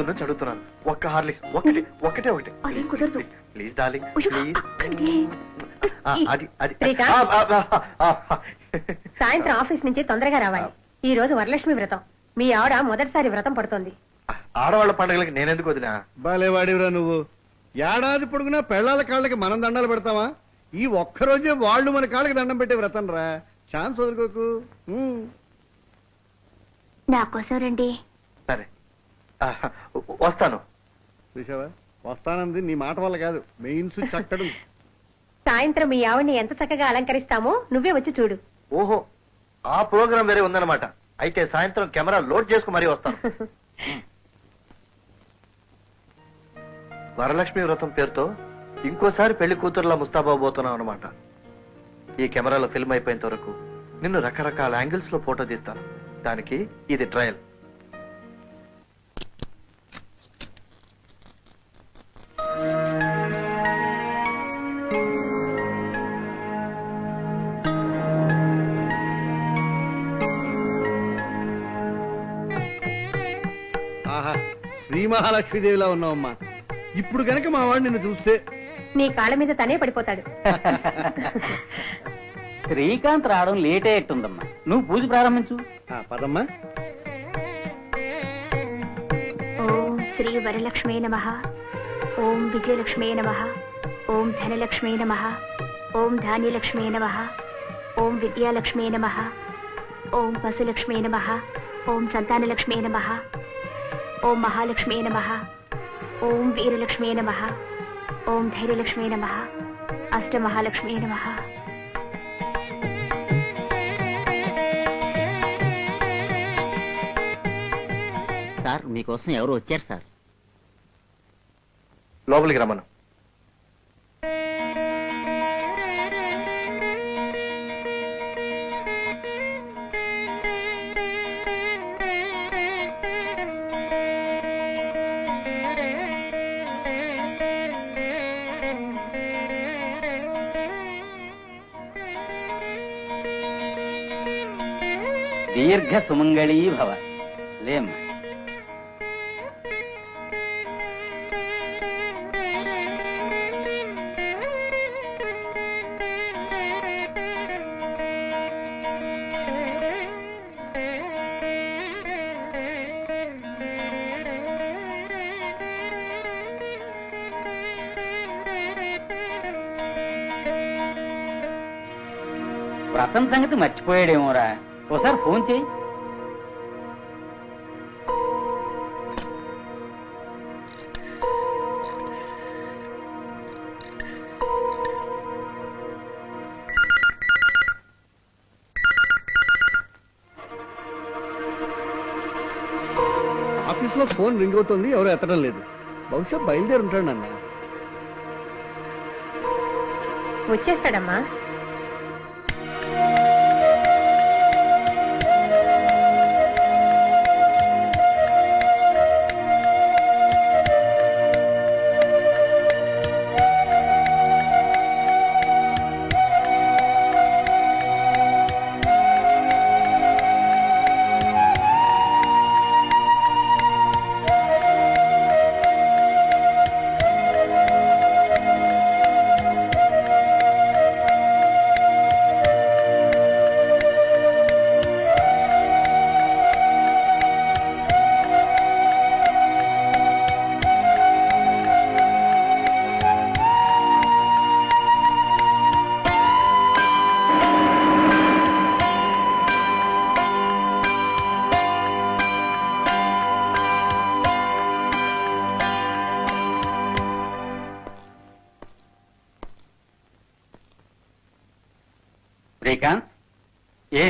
పొద్దున్న చదువుతున్నాను. ఒక్క హార్లిక్స్ ఒకటి ఒకటే ఒకటి. అదేం కుదరదు. ప్లీజ్ డార్లింగ్ అయ్యో, ప్లీజ్ అక్కడికి. అది అది. రేఖ? ఆ, ఆ, ఆ, ఆ. సాయంత్రం ఆఫీస్ నుంచి తొందరగా రావాలి. ఈ రోజు వరలక్ష్మి వ్రతం. మీ ఆవిడ మొదటిసారి వ్రతం పడుతోంది. ఆడవాళ్ళ పండుగలకి నేనెందుకు వదినా? బాలేవాడివిరా నువ్వు. ఏడాది పొడుగునా పెళ్ళాల కాళ్ళకి మనం దండాలు పెడతావా ఈ ఒక్కరోజే వాళ్ళు మన కాళ్ళకి దండం పెట్టే వ్రతం రా. ఛాన్స్ వదులుకోకు. ఉమ్. నా కోసం రండి. సరే. వస్తాను. చూసావా వస్తానంది నీ మాట వల్ల కాదు. మెయిన్స్ చక్కడు. సాయంత్రం మీ ఆవిడ్ని ఎంత చక్కగా అలంకరిస్తామో నువ్వే వచ్చి చూడు. ఓహో ఆ ప్రోగ్రాం వేరే ఉందన్నమాట. అయితే సాయంత్రం కెమెరా లోడ్ చేసుకు మరీ వస్తాను. వరలక్ష్మి వ్రతం పేరుతో ఇంకోసారి పెళ్ళి కూతురులా ముస్తాబాబోతున్నాం అనమాట ఈ కెమెరాలో ఫిల్మ్ అయిపోయేంత వరకు నిన్ను రకరకాల యాంగిల్స్లో ఫోటో తీస్తాను. దానికి ఇది ట్రయల్. మహాలక్ష్మీదేవిలా ఉన్నావమ్మా. ఇప్పుడు కనుక మా వాడు నిన్ను చూస్తే నీ కాళ్ళ మీద తనే పడిపోతాడు. శ్రీకాంత్ రావడం లేట్ అయ్యేట్టుందమ్మా నువ్వు పూజ ప్రారంభించు. ఆ, పదమ్మా. ఓం శ్రీ వరలక్ష్మే నమ. ఓం విజయలక్ష్మే నమ. ఓం ధనలక్ష్మే నమ. ఓం ధాన్యలక్ష్మే నమ. ఓం విద్యాలక్ష్మే నమ. ఓం పశులక్ష్మే నమ. ఓం సంతానలక్ష్మే నమ. ఓం మహాలక్ష్మే నమ. ఓం వీరలక్ష్మే నమ. ఓం ధైర్యలక్ష్మే నమ. అష్టమహాలక్ష్మే నమ. సార్ మీకోసం ఎవరు వచ్చారు సార్. లోపలికి రమ్మను. దీర్ఘ సుమంగళీ భవ లేమ్మా వ్రతం సంగతి మర్చిపోయాడేమోరా? ఒకసారి ఫోన్ చేయి. ఆఫీస్లో ఫోన్ రింగ్ అవుతుంది ఎవరు ఎత్తడం లేదు. బహుశా బయలుదేరి ఉంటాడు నాన్న. వచ్చేస్తాడమ్మా.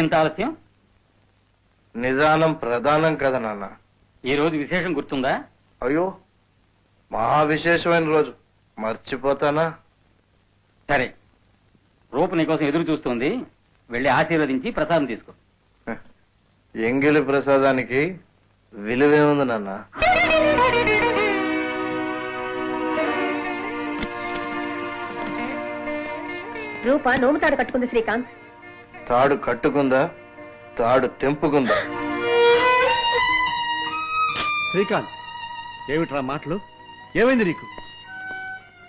ఇంత ఆలస్యం? నిదానం ప్రధానం కదా నాన్న. ఈ రోజు విశేషం గుర్తుందా? అయ్యో మహా విశేషమైన రోజు. మర్చిపోతానా? సరే రూపు నీకోసం ఎదురు చూస్తుంది. వెళ్ళి ఆశీర్వదించి ప్రసాదం తీసుకో. ఎంగిలి ప్రసాదానికి విలువేముంది నాన్న? రూప నోముతాడు కట్టుకుంది శ్రీకాంత్. తాడు కట్టుకుందా? తాడు తెంపుకుందా? శ్రీకాంత్ ఏమిట్రా మాటలు? ఏమైంది నీకు?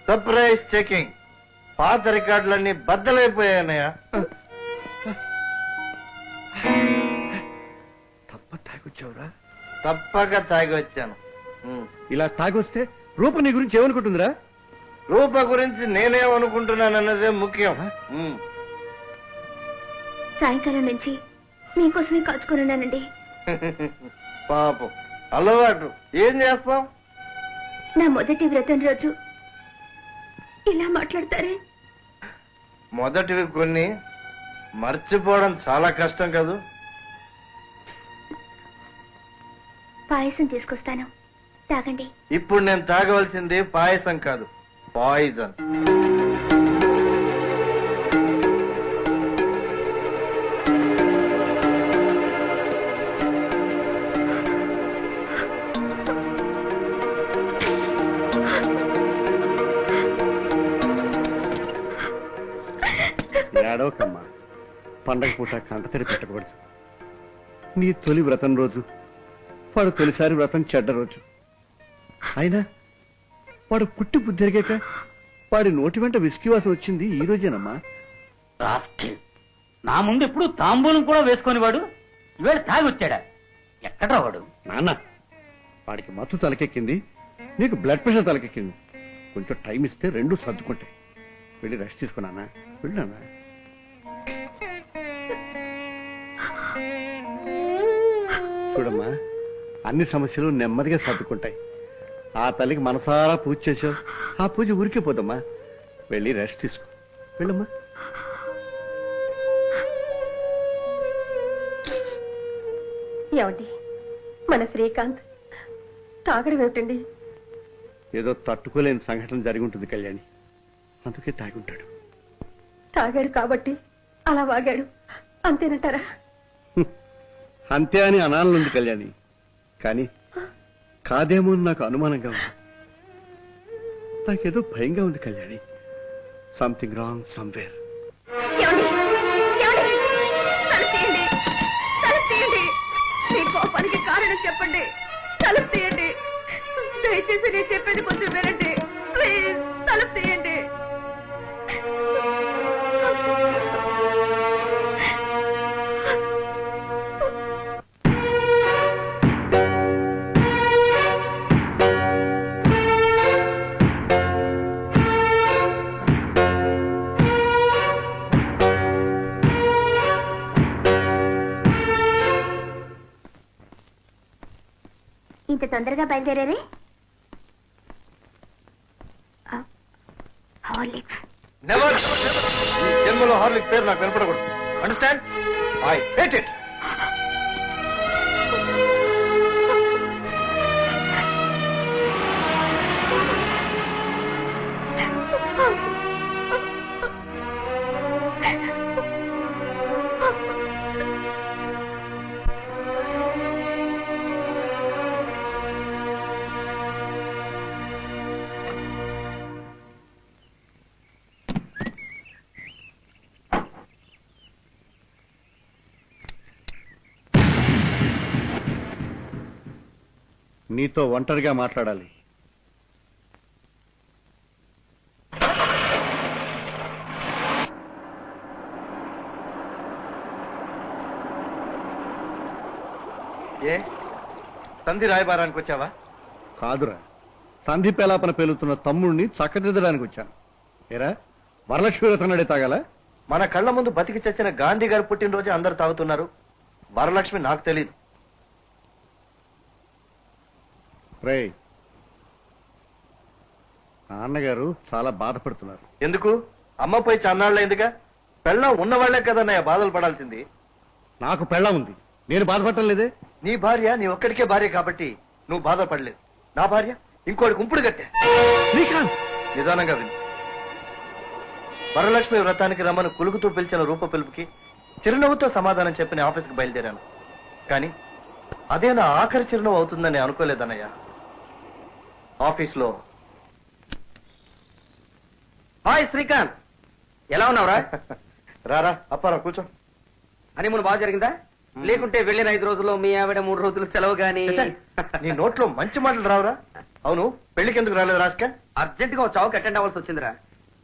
Surprise checking. పాత రికార్డులన్నీ బద్దలైపోయాయన్నయ్య. తప్ప తాగొచ్చావురా? తప్పక తాగి వచ్చాను ఉమ్. ఇలా తాగొస్తే రూప నీ గురించి ఏమనుకుంటుందిరా? రూప గురించి నేనేమనుకుంటున్నానన్నదే ముఖ్యం. ఉమ్. సాయంకాలం నుంచి మీకోసమే కాచుకొని ఉన్నానండి పాపం. అలవాటు. ఏం చేస్తాం? నా మొదటి వ్రతం రోజు. ఇలా మాట్లాడతారే? మొదటివి కొన్ని. మర్చిపోవడం చాలా కష్టం కదూ? పాయసం తీసుకొస్తాను. తాగండి. ఇప్పుడు నేను తాగవలసింది పాయసం కాదు పాయిజన్. ఏడవకమ్మా. పండగ పూట కంటతడి పెట్టకూడదు. నీ తొలి వ్రతం రోజు వాడు తొలిసారి వ్రతం చెడ్డ రోజు. అయినా వాడు పుట్టి బుద్ధిరిగాక వాడి నోటి వెంట విసికివాసన వచ్చింది ఈ రోజేనమ్మా. రాస్కెల్. నా ముందు ఎప్పుడు తాంబూలం కూడా వేసుకొని వాడు ఇవాళ తాగి వచ్చాడా? ఎక్కడ్రా వాడు? నాన్న వాడికి మత్తు తలకెక్కింది నీకు బ్లడ్ ప్రెషర్ తలకెక్కింది. కొంచెం టైం ఇస్తే రెండు సర్దుకుంటాయి. వెళ్ళి రెస్ట్ తీసుకున్నానా వెళ్ళానా చూడమ్మా అన్ని సమస్యలు నెమ్మదిగా సర్దుకుంటాయి. ఆ తల్లికి మనసారా పూజ చేసావు ఆ పూజ ఊరికే పోదమ్మా. వెళ్ళి రెస్ట్ తీసుకో. వెళ్ళమ్మా. ఏమండి? మన శ్రీకాంత్ తాగడం ఏమిటండి? ఏదో తట్టుకోలేని సంఘటన జరిగి ఉంటుంది కళ్యాణి. అందుకే తాగి ఉంటాడు. తాగాడు కాబట్టి అలా వాగాడు. అంతేనంటారా? అంతే అని అనాలనుంది కళ్యాణి కానీ కాదేమో అని నాకు అనుమానంగా ఉంది నాకేదో భయంగా ఉంది కళ్యాణి సంథింగ్ రాంగ్ సమ్వేర్ ఏమండి? ఏమండి? తలుపు తీయండి. తలుపు తీయండి. మీ కోపానికి కారణం చెప్పండి తలుపు తీయండి దయచేసి నేను చెప్పేది కొంచెం వినండి ప్లీజ్ తలుపు తీయండి ఇంత తొందరగా బయలుదేరారే? ఆ, హార్లిక్స్ నెవర్ జన్మలో హార్లిక్ పేరు నాకు వినపడకూడదు. అండర్స్టాండ్ ఐ హేట్ ఇట్ నీతో ఒంటరిగా మాట్లాడాలి. ఏ? సంధి రాయబారానికి వచ్చావా? కాదురా. సంధి పేలాపన పేలుతున్న తమ్ముడిని చక్కదిద్దడానికి వచ్చాను. ఏరా? వరలక్ష్మి వ్రతం నడే తాగాల? మన కళ్ళ ముందు బతికి చచ్చిన గాంధీ గారు పుట్టినరోజు అందరు తాగుతున్నారు. వరలక్ష్మి నాకు తెలియదు రే నాన్నగారు చాలా బాధపడుతున్నారు. ఎందుకు? అమ్మ పోయి చన్నాళ్ళైందిగా పెళ్ళం ఉన్నవాళ్ళే కదన్నయ్య బాధలు పడాల్సింది. నాకు పెళ్ళ ఉంది. నేను బాధపడటం లేదే. నీ భార్య నీ ఒక్కడికే భార్య కాబట్టి నువ్వు బాధపడలేదు. నా భార్య ఇంకోటి కుంపుడు కట్టే. శ్రీకాంత్! నిదానంగా విను. వరలక్ష్మి వ్రతానికి రమ్మను కులుకుతూ పిలిచిన రూప పిలుపుకి చిరునవ్వుతో సమాధానం చెప్పిన ఆఫీస్కి బయలుదేరాను. కానీ అదే నా ఆఖరి చిరునవ్వు అవుతుందని అనుకోలేదన్నయ్య. ఆఫీస్లో. హాయ్ శ్రీకాంత్. ఎలా ఉన్నావురా? రారా అప్పారా కూర్చో. అని మన బాగా జరిగిందా? లేకుంటే వెళ్ళిన ఐదు రోజుల్లో మీ ఆవిడ మూడు రోజులు సెలవు గాని నీ నోట్లో మంచి మాటలు రావురా. అవును పెళ్ళికి ఎందుకు రాలేదు రాస్క? అర్జెంట్గా చావుకి అటెండ్ అవ్వాల్సి వచ్చిందిరా.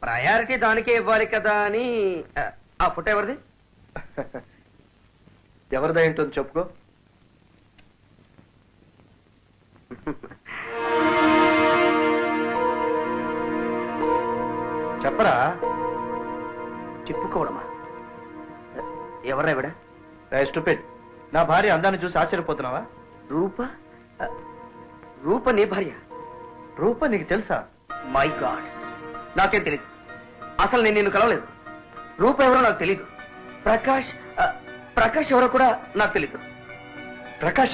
ప్రయారిటీ దానికే ఇవ్వాలి కదా అని ఆ, ఫోటో ఎవరిది? ఎవరిదై ఉంటుంది చెప్పుకో చెప్పరా? చెప్పుకోవడమా? ఎవరా ఇవిడ స్టూపిడ్ నా భార్య అందాన్ని చూసి ఆశ్చర్యపోతున్నావా? రూప? రూప నీ భార్య? రూప నీకు తెలుసా? మై గాడ్ నాకేం తెలియదు అసలు నేను నిన్ను కలవలేదు. రూప ఎవరో నాకు తెలియదు ప్రకాష్ ప్రకాష్ ఎవరో కూడా నాకు తెలియదు ప్రకాశ